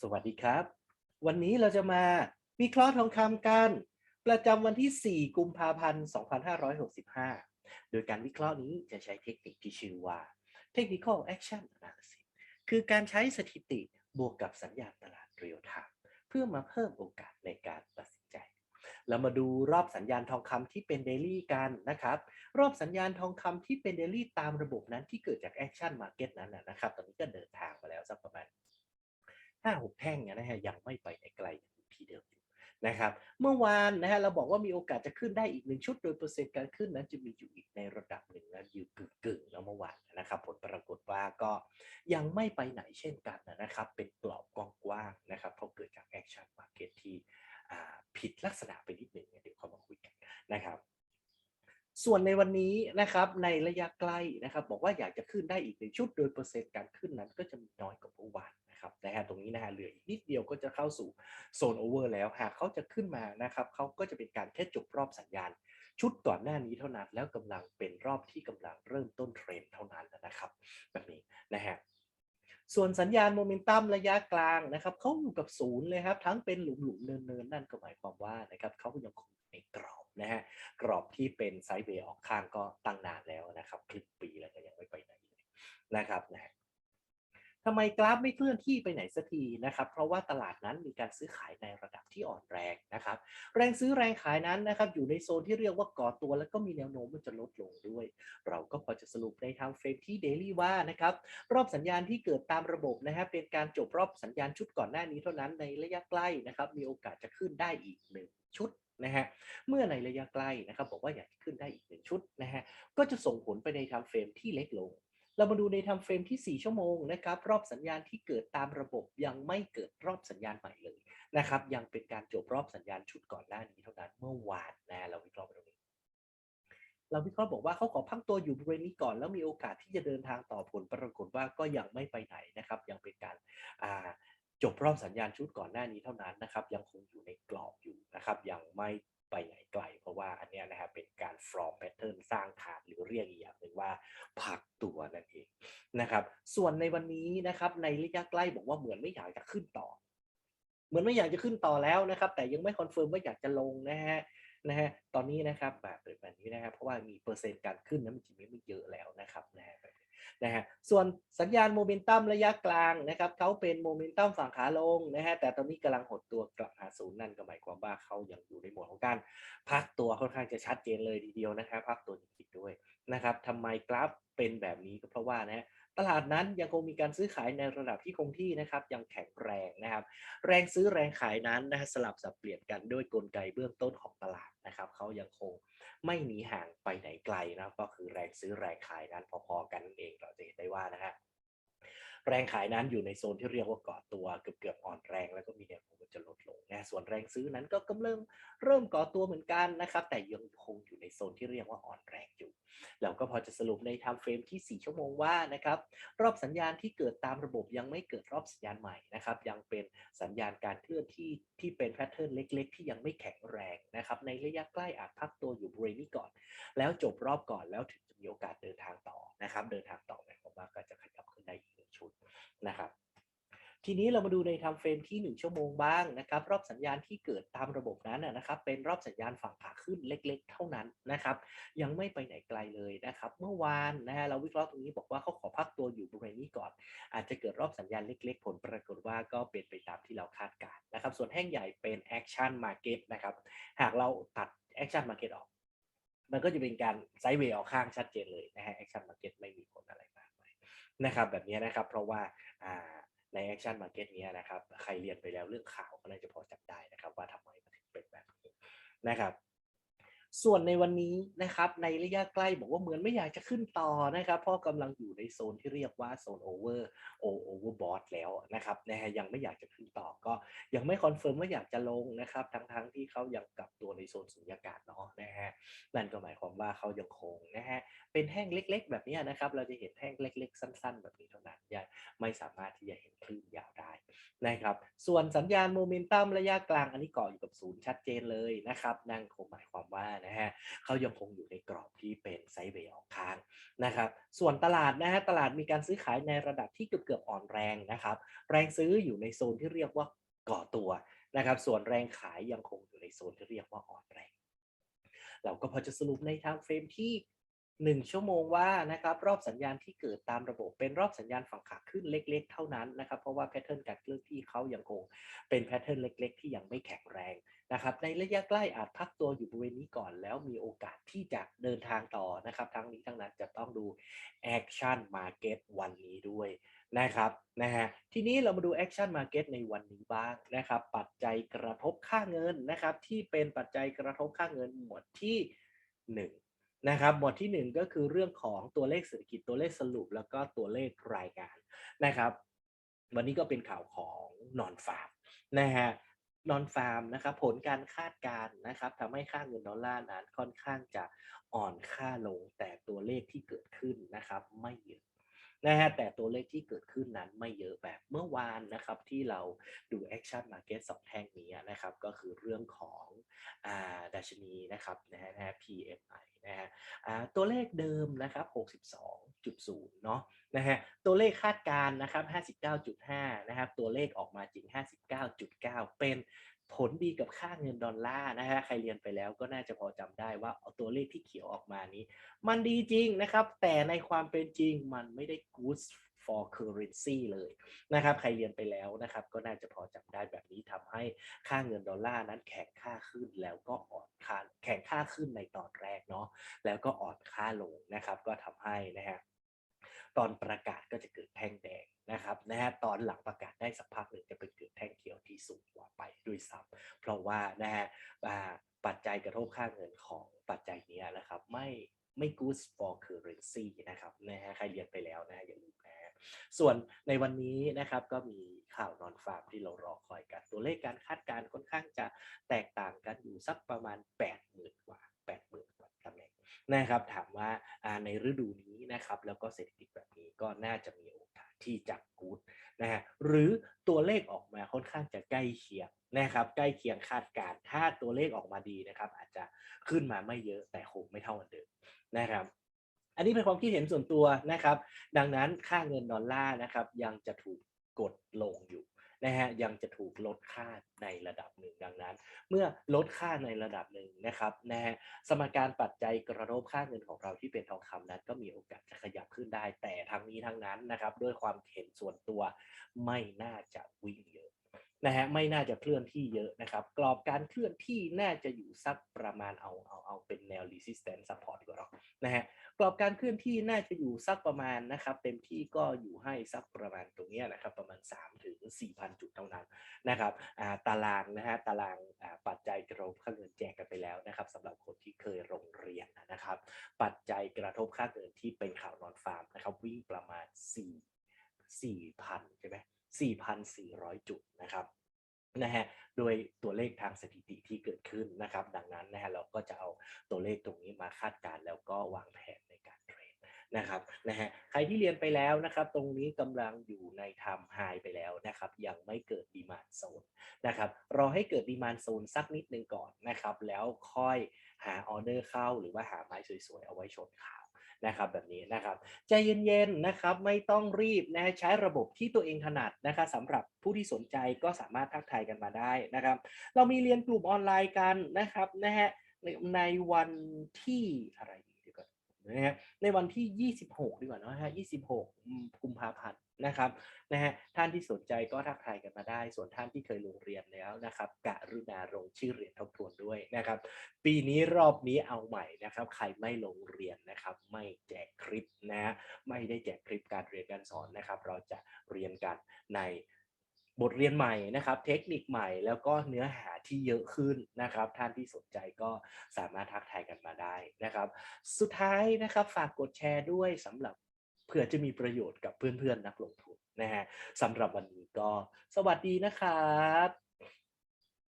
สวัสดีครับ วันนี้เราจะมาวิเคราะห์ทองคำกัน ประจำวันที่ 4 กุมภาพันธ์ 2565 โดยการวิเคราะห์นี้จะใช้เทคนิคที่ชื่อว่า Technical Action Analysis คือการใช้สถิติบวกกับสัญญาณตลาดเรียลไทม์เพื่อมาเพิ่มโอกาสในการตัดสินใจ เรามาดูรอบสัญญาณทองคำที่เป็นเดลี่กันนะครับ รอบสัญญาณทองคำที่เป็นเดลี่ตามระบบนั้นที่เกิดจากแอคชั่นมาร์เก็ตนั้นนะนะครับ ตอนนี้ก็เดินทางมาแล้วสักประมาณ ห้าหกแท่งนะฮะยังไม่ไปไหนไกลอยู่ที่เดิมอยู่นะครับ เมื่อวานนะฮะเราบอกว่ามีโอกาสจะขึ้นได้อีกหนึ่งชุด โดยเปอร์เซ็นต์การขึ้นนั้นจะมีอยู่อีกในระดับหนึ่งนะอยู่กึ่งกึ่งๆแล้วเมื่อวานนะครับ ผลปรากฏว่าก็ยังไม่ไปไหนเช่นกันนะครับ เป็นกรอบกว้างๆนะครับเพราะเกิดจากแอคชั่นมาร์เก็ตที่ผิดลักษณะไปนิดหนึ่งเดี๋ยวเข้ามาคุยกันนะครับส่วนในวันนี้นะครับในระยะใกล้นะครับ บอกว่าอยากจะขึ้นได้อีกหนึ่งชุดโดยเปอร์เซ็นต์การขึ้นนั้นก็จะมีน้อยกว่าเมื่อวาน นะครับนะฮะตรงนี้นะฮะเหลืออีกนิดเดียวก็จะเข้าสู่โซนโอเวอร์แล้วหากเขาจะขึ้นมานะครับเขาก็จะเป็นการแค่จบรอบสัญญาณ ชุดก่อนหน้านี้เท่านั้น แล้วกำลังเป็นรอบที่กำลังเริ่มต้นเทรนเท่านั้นนะครับ แบบนี้นะฮะส่วนสัญญาณโมเมนตัมระยะกลางนะครับเขาอยู่กับศูนย์เลยครับทั้งเป็นหลุมหลุมๆเนินเนินๆนั่นก็หมายความว่านะครับเขายังคงในกรอบนะฮะกรอบที่เป็นไซด์เวย์ออกข้างก็ตั้งนานแล้วนะครับครึ่งปีแล้วก็ยังไม่ไปไหนนะครับนะฮะ ทำไมกราฟไม่เคลื่อนที่ไปไหนสักทีนะครับ เพราะว่าตลาดนั้นมีการซื้อขายในระดับที่อ่อนแรงนะครับ แรงซื้อแรงขายนั้นนะครับอยู่ในโซนที่เรียกว่าก่อตัว แล้วก็มีแนวโน้มมันจะลดลงด้วย เราก็พอจะสรุปในทางเฟรมที่เดลี่ว่านะครับรอบสัญญาณที่เกิดตามระบบนะฮะเป็นการจบรอบสัญญาณชุดก่อนหน้านี้เท่านั้นในระยะใกล้นะครับมีโอกาสจะขึ้นได้อีกหนึ่งชุดนะฮะเมื่อในระยะใกล้นะครับบอกว่าอยากขึ้นได้อีกหนึ่งชุดนะฮะก็จะส่งผลไปในทางเฟรมที่เล็กลง เรามาดูในทำเฟรมที่ 4 ชั่วโมงนะครับ รอบสัญญาณที่เกิดตามระบบยังไม่เกิดรอบสัญญาณใหม่เลยนะครับ ยังเป็นการจบรอบสัญญาณชุดก่อนหน้านี้เท่านั้นเมื่อวานนะเราวิเคราะห์ไปตรงนี้เราวิเคราะห์บอกว่าเขาขอพักตัวอยู่บริเวณนี้ก่อน แล้วมีโอกาสที่จะเดินทางต่อผลปรากฏว่าก็ยังไม่ไปไหนนะครับ ยังเป็นการจบรอบสัญญาณชุดก่อนหน้านี้เท่านั้นนะครับ ยังคงอยู่ในกรอบอยู่นะครับ ยังไม่ไปไหนไกล เพราะว่าอันนี้นะครับเป็นการ from pattern สร้าง นะครับ ส่วนในวันนี้นะครับ ในระยะใกล้บอกว่าเหมือนไม่อยากจะขึ้นต่อ เหมือนไม่อยากจะขึ้นต่อแล้วนะครับ แต่ยังไม่คอนเฟิร์มว่าอยากจะลงนะฮะนะฮะตอนนี้นะครับแบบแบบนี้นะครับเพราะว่ามีเปอร์เซ็นต์การขึ้นนั้นมันจริงๆไม่เยอะแล้วนะครับนะฮะนะฮะส่วนสัญญาณโมเมนตัมระยะกลางนะครับเขาเป็นโมเมนตัมฝั่งขาลงนะฮะแต่ตอนนี้กำลังหดตัวกลับหาศูนย์นั่นก็หมายความว่าเขายังอยู่ในโหมดของการพักตัวค่อนข้างจะชัดเจนเลยทีเดียวนะครับพักตัวจริงๆด้วยนะครับทำไมกราฟเป็นแบบนี้ก็เพราะว่านะฮะ ตลาดนั้นยังคงมีการซื้อขายในระดับที่คงที่นะครับยังแข็งแรงนะครับ แรงซื้อแรงขายนั้นนะฮะสลับสับเปลี่ยนกันด้วยกลไกเบื้องต้นของตลาดนะครับเขายังคงไม่หนีห่างไปไหนไกลนะก็คือแรงซื้อแรงขายนั้นพอๆกันนั่นเองเราจะเห็นได้ว่านะฮะแรงขายนั้นอยู่ในโซนที่เรียกว่ากาะตัวเกือบๆอ่อนแรงแล้วก็มีแนวโน้มจะลดลงนะส่วนแรงซื้อนั้นก็กำลังเริ่มก่อตัวเหมือนกันนะครับ แต่ยังคงอยู่ในโซนที่เรียกว่าอ่อนแรงอยู่ เราก็พอจะสรุปในไทม์เฟรมที่ 4 ชั่วโมงว่านะครับรอบสัญญาณที่เกิดตามระบบยังไม่เกิดรอบสัญญาณใหม่นะครับยังเป็นสัญญาณการเคลื่อนที่ที่เป็นแพทเทิร์นเล็ก ๆ ที่ยังไม่แข็งแรงนะครับในระยะใกล้อาจพักตัวอยู่บริเวณนี้ก่อน แล้วจบรอบก่อนแล้วถึงจะมีโอกาสเดินทางต่อนะครับเดินทางต่อหมายความว่าก็จะขยับขึ้นได้อีกหนึ่งชุดนะครับ ทีนี้เรามาดูในทม์เฟรมที่ 1 ชั่วโมงบ้างนะครับ รอบสัญญาณที่เกิดตามระบบนั้นนะครับ เป็นรอบสัญญาณฝั่งขาขึ้นเล็ก ๆ เท่านั้นนะครับ ยังไม่ไปไหนไกลเลยนะครับ เมื่อวานนะฮะเราวิเคราะห์ตรงนี้บอกว่าเขาขอพักตัวอยู่บริเวณนี้ก่อน อาจจะเกิดรอบสัญญาณเล็ก ๆ ผลปรากฏว่าก็เป็นไปตามที่เราคาดการณ์นะครับ ส่วนแท่งใหญ่เป็น Action Market นะครับ หากเราตัด Action Market ออก มันก็จะเป็นการไซด์เวย์ออกข้างชัดเจนเลยนะฮะ Action Market ไม่มีผลอะไรมากมายนะครับแบบนี้นะครับเพราะว่าอ่า ใน Action Market เนี้ยนะครับ ใครเรียนไปแล้วเรื่องข่าวก็น่าจะพอจับได้นะครับ ว่าทำไมมันถึงเป็นแบบนี้นะครับ ส่วนในวันนี้นะครับในระยะใกล้บอกว่าเหมือนไม่อยากจะขึ้นต่อนะครับเพราะกำลังอยู่ในโซนที่เรียกว่าโซนโอเวอร์โอเวอร์บอทแล้วนะครับนะฮะยังไม่อยากจะขึ้นต่อก็ยังไม่คอนเฟิร์มว่าอยากจะลงนะครับทั้งๆที่เขายังกลับตัวในโซนสุญญากาศเนาะนะฮะนั่นก็หมายความว่าเขายังคงนะฮะเป็นแท่งเล็ก ๆ แบบนี้นะครับเราจะเห็นแท่งเล็ก ๆ สั้น ๆ แบบนี้เท่านั้นยังไม่สามารถที่จะเห็นคลื่นยาวได้ นะครับส่วนสัญญาณโมเมนตัมระยะกลางอันนี้เกาะอยู่กับศูนย์ชัดเจนเลยนะครับนั่นคงหมายความว่านะฮะเขายังคงอยู่ในกรอบที่เป็นไซด์เวย์ออกข้างนะครับส่วนตลาดนะฮะตลาดมีการซื้อขายในระดับที่เกือบเกือบอ่อนแรงนะครับแรงซื้ออยู่ในโซนที่เรียกว่าก่อตัวนะครับส่วนแรงขายยังคงอยู่ในโซนที่เรียกว่าอ่อนแรงเราก็พอจะสรุปในทม์เฟรมที่ 1 ชั่วโมงว่านะครับรอบสัญญาณที่เกิดตามระบบเป็นรอบสัญญาณฝั่งขาขึ้นเล็ก ๆ เท่านั้นนะครับเพราะว่าแพทเทิร์นการเคลื่อนที่เขายังคงเป็นแพทเทิร์นเล็ก ๆ ที่ยังไม่แข็งแรงนะครับในระยะใกล้อาจพักตัวอยู่บริเวณนี้ก่อน แล้วมีโอกาสที่จะเดินทางต่อนะครับทั้งนี้ทั้งนั้นจะต้องดู Action Market วันนี้ด้วยนะครับนะฮะทีนี้เรามาดู Action Market ในวันนี้บ้างนะครับปัจจัยกระทบค่าเงินนะครับที่เป็นปัจจัยกระทบค่าเงินหมวดที่หนึ่ง นะครับบทที่ 1 ก็คือเรื่องของตัวเลขเศรษฐกิจตัวเลขสรุป แล้วก็ตัวเลขรายงานนะครับ วันนี้ก็เป็นข่าวของนอนฟาร์มนะฮะนอนฟาร์มนะครับผลการคาดการณ์นะครับทำให้ค่าเงินดอลลาร์นั้นค่อนข้างจะอ่อนค่าลงแต่ตัวเลขที่เกิดขึ้นนะครับไม่เยอะ นะฮะแต่ตัวเลขที่เกิดขึ้นนั้นไม่เยอะแบบเมื่อวานนะครับที่เราดูแอคชั่นมาเก็ตสองแท่งนี้นะครับก็คือเรื่องของอ่าดัชนีนะครับนะฮะ PMI นะฮะตัวเลขเดิมนะครับ 62.0 เนาะ นะฮะตัวเลขคาดการณ์นะครับ 59.5 นะครับ ตัวเลขออกมาจริง 59.9 เป็นผลดีกับค่าเงินดอลลาร์นะฮะใครเรียนไปแล้วก็น่าจะพอจำได้ว่าเอาตัวเลขที่เขียวออกมานี้ มันดีจริงนะครับ แต่ในความเป็นจริงมันไม่ได้ good for currency เลยนะครับ ใครเรียนไปแล้วนะครับ ก็น่าจะพอจำได้แบบนี้ทำให้ค่าเงินดอลลาร์นั้นแข็งค่าขึ้นแล้วก็อ่อนค่าแข็งค่าขึ้นในตอนแรกเนาะแล้วก็อ่อนค่าลงนะครับ ก็ทำให้นะฮะ ตอนประกาศก็จะเกิดแท่งแดงนะครับนะฮะตอนหลังประกาศได้สักพักหนึ่งจะเป็นเกิดแท่งเขียวที่สูงกว่าไปด้วยซ้ำเพราะว่านะฮะปัจจัยกระทบค่าเงินของปัจจัยนี้นะครับไม่ไม่ good for currency นะครับนะฮะใครเรียนไปแล้วนะอย่าลืมนะส่วนในวันนี้นะครับก็มีข่าวนอนฟาร์มที่เรารอคอยกัน ตัวเลขการคาดการณ์ค่อนข้างจะแตกต่างกันอยู่สักประมาณ 80,000 กว่า 80,000 กว่าตำแหน่งนะครับถามว่าในฤดูนี้ นะครับแล้วก็เศรษฐกิจแบบนี้ก็น่าจะมีโอกาสที่จะกูดนะฮะหรือตัวเลขออกมาค่อนข้างจะใกล้เคียงนะครับใกล้เคียงคาดการณ์ถ้าตัวเลขออกมาดีนะครับ อาจจะขึ้นมาไม่เยอะแต่คงไม่เท่ากันเดิมนะครับอันนี้เป็นความคิดเห็นส่วนตัวนะครับ ดังนั้นค่าเงินดอลลาร์นะครับยังจะถูกกดลงอยู่ นะฮะยังจะถูกลดค่าในระดับหนึ่งดังนั้น เมื่อลดค่าในระดับหนึ่งนะครับนะฮะสมการปัจจัยกระทบค่าเงินของเราที่เป็นทองคำนั้น ก็มีโอกาสจะขยับขึ้นได้ แต่ทั้งนี้ทั้งนั้นนะครับด้วยความเห็นส่วนตัวไม่น่าจะวิ่ง นะฮะไม่น่าจะเคลื่อนที่เยอะนะครับ กรอบการเคลื่อนที่น่าจะอยู่สักประมาณเอาเอาเอาเป็นแนว resistance support ดีกว่าเนาะนะฮะกรอบการเคลื่อนที่น่าจะอยู่สักประมาณนะครับ เต็มที่ก็อยู่ให้สักประมาณตรงเนี้ยนะครับ ประมาณ 3 ถึง 4,000 จุดเท่านั้นนะครับตารางนะฮะตารางปัจจัยกระทบค่าเงินแจกกันไปแล้วนะครับสำหรับคนที่เคยโรงเรียนนะครับ ปัจจัยกระทบค่าเงินที่เป็นข่าวนอนฟาร์มนะครับวิ่งประมาณ 4 4,000 ใช่ไหม 4,400 จุดนะครับนะฮะโดยตัวเลขทางสถิติที่เกิดขึ้นนะครับ ดังนั้นนะฮะเราก็จะเอาตัวเลขตรงนี้มาคาดการณ์แล้วก็วางแผนในการเทรดนะครับนะฮะใครที่เรียนไปแล้วนะครับ ตรงนี้กำลังอยู่ในไทม์ไฮไปแล้วนะครับ ยังไม่เกิดดีมานโซนนะครับรอให้เกิดดีมานโซนสักนิดนึงก่อนนะครับ แล้วค่อยหาออเดอร์เข้าหรือว่าหาไม้สวยๆ เอาไว้ชนขาว นะครับแบบนี้นะครับใจเย็นๆนะครับไม่ต้องรีบนะฮะใช้ระบบที่ตัวเองถนัดนะครับสำหรับผู้ที่สนใจก็สามารถทักทายกันมาได้นะครับ เรามีเรียนกลุ่มออนไลน์กันนะครับนะฮะในวันที่อะไรดีดีกว่านะฮะในวันที่ 26 ดีกว่านอะฮะ26 กุมภาพันธ์นะครับนะฮะานที่สนใจก็ทักทายกันมาได้ ส่วนท่านที่เคยลงเรียนแล้วนะครับกะรุณาลงชื่อเรียนทบทวนด้วยนะครับ ปีนี้รอบนี้เอาใหม่นะครับ ใครไม่ลงเรียนนะครับ ไม่แจกคลิปนะไม่ได้แจกคลิปการเรียนการสอนนะครับ เราจะเรียนกันในบทเรียนใหม่นะครับ เทคนิคใหม่แล้วก็เนื้อหาที่เยอะขึ้นนะครับ ท่านที่สนใจก็สามารถทักทายกันมาได้นะครับ สุดท้ายนะครับฝากกดแชร์ด้วยสำหรับเผื่อจะมีประโยชน์กับเพื่อนๆนักลงทุน นะฮะสำหรับวันนี้ก็สวัสดีนะครับ